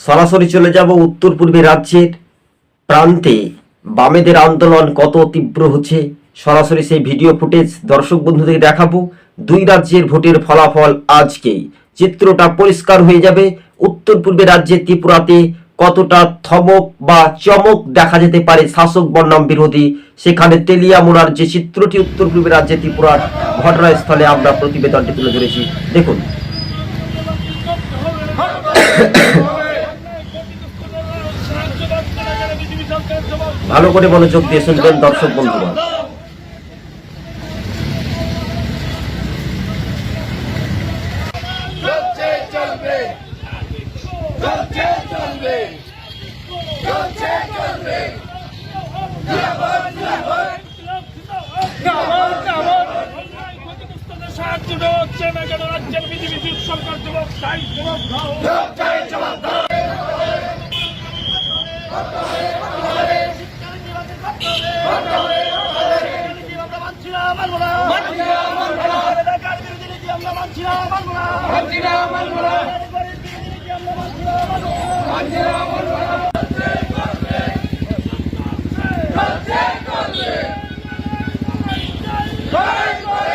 সরাসরি চলে যাব উত্তর পূর্বে রাজ্যের প্রান্তে। বামেদের আন্দোলন কত তীব্র হচ্ছে? সরাসরি সেই ভিডিও ফুটেজ দর্শক বন্ধুদের দেখাবো। দুই রাজ্যের ভোটের ফলাফল আজকেই। চিত্রটা পরিষ্কার হয়ে যাবে। উত্তর পূর্বে রাজ্যের ত্রিপুরাতে কতটা থমক বা চমক দেখা যেতে পারে শাসক বর্ণাম বিরোধী? সেখানে তেলিয়ামুড়ার যে চিত্রটি উত্তর পূর্বে রাজ্যে ত্রিপুরার ঘটনাস্থলে আমরা প্রতিবেদনটি তুলে ধরেছি। দেখুন। ভালো করে মনোযোগ দিয়ে শুনবেন দর্শক বন্ধুরা। চলছে চলবে। চলছে চলবে। চলছে চলবে। চলছে জবাব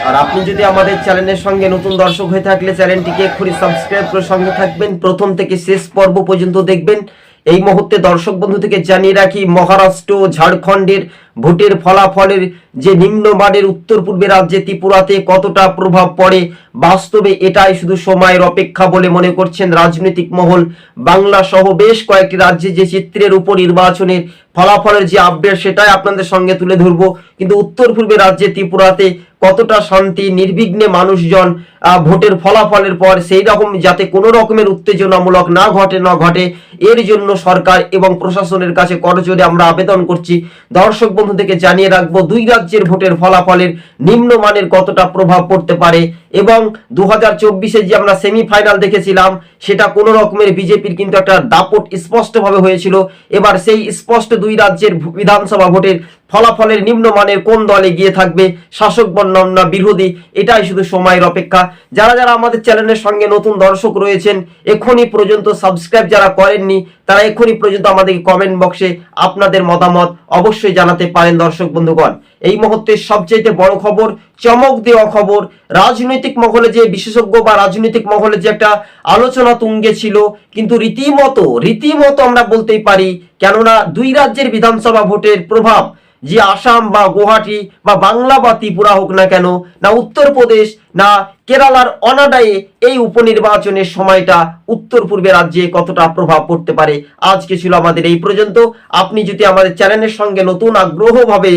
আর আপনি যদি আমাদের চ্যানেলের সঙ্গে নতুন দর্শক হয়ে থাকলে চ্যানেলটিকে এক্ষুনি সাবস্ক্রাইব করে সঙ্গে থাকবেন। প্রথম থেকে শেষ পর্ব পর্যন্ত দেখবেন। এই মুহূর্তে দর্শক বন্ধু থেকে জানিয়ে রাখি, মহারাষ্ট্র, ঝাড়খণ্ডের ভোটের ফলাফলের যে নিম্নমানের উত্তর পূর্বে রাজ্যে ত্রিপুরাতে কতটা প্রভাব পড়ে, বাস্তবে এটাই শুধু সময়ের অপেক্ষা বলে মনে করছেন রাজনৈতিক মহল। বাংলা সহ বেশ কয়েকটি রাজ্যে যে চিত্রের উপর নির্বাচনের ফলাফলের যে আপডেট সেটাই আপনাদের সঙ্গে তুলে ধরবো। কিন্তু উত্তর পূর্বে রাজ্যে ত্রিপুরাতে কতটা শান্তি, নির্বিঘ্নে মানুষজন ভোটের ফলাফলের পর সেই রকম যাতে কোনো রকমের উত্তেজনামূলক না ঘটে না ঘটে, এর জন্য সরকার এবং প্রশাসনের কাছে করজোরে আমরা আবেদন করছি। দর্শক বন্ধু থেকে জানিয়ে রাখব, দুই রাজ্যের ভোটের ফলাফলের নিম্নমানের কতটা প্রভাব পড়তে পারে এবং দু হাজার চব্বিশে যে আমরা সেমিফাইনাল দেখেছিলাম, সেটা কোনো রকমের বিজেপির কিন্তু একটা দাপট স্পষ্টভাবে হয়েছিল। এবার সেই স্পষ্ট দুই রাজ্যের বিধানসভা ভোটের ফলাফলের নিম্নমানের কোন দলে গিয়ে থাকবে? শাসক বর্ণম না বিরোধী? এটাই শুধু সময়ের অপেক্ষা। যারা যারা আমাদের চ্যানেলের সঙ্গে নতুন দর্শক রয়েছেন, এখনই পর্যন্ত সাবস্ক্রাইব যারা করেননি, তারা এখনই পর্যন্ত আমাদেরকে কমেন্ট বক্সে আপনাদের মতামত অবশ্যই জানাতে পারেন দর্শক বন্ধুগণ। এই মুহূর্তে সবচেয়ে বড় খবর, চমক দেওয়া খবর, রাজনৈতিক মহলে যে বিশেষজ্ঞ বা রাজনৈতিক মহলে যে একটা আলোচনা তুঙ্গে ছিল, কিন্তু রীতিমতো রীতিমতো আমরা বলতেই পারি, কেননা দুই রাজ্যের বিধানসভা ভোটের প্রভাব যে আসাম বা গুয়াহাটি বা বাংলা বা ত্রিপুরা হোক না কেন, না উত্তরপ্রদেশ, না কেরালার অনাদায়ে এই উপনির্বাচনের সময়টা উত্তর পূর্বে রাজ্যে কতটা প্রভাব পড়তে পারে, আজকে ছিল আমাদের এই পর্যন্ত। আপনি যদি আমাদের চ্যানেলের সঙ্গে নতুন আগ্রহভাবে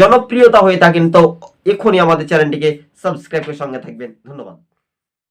জনপ্রিয়তা হয়ে থাকেন, তো এখনই আমাদের চ্যানেলটিকে সাবস্ক্রাইব করে সঙ্গে থাকবেন। ধন্যবাদ।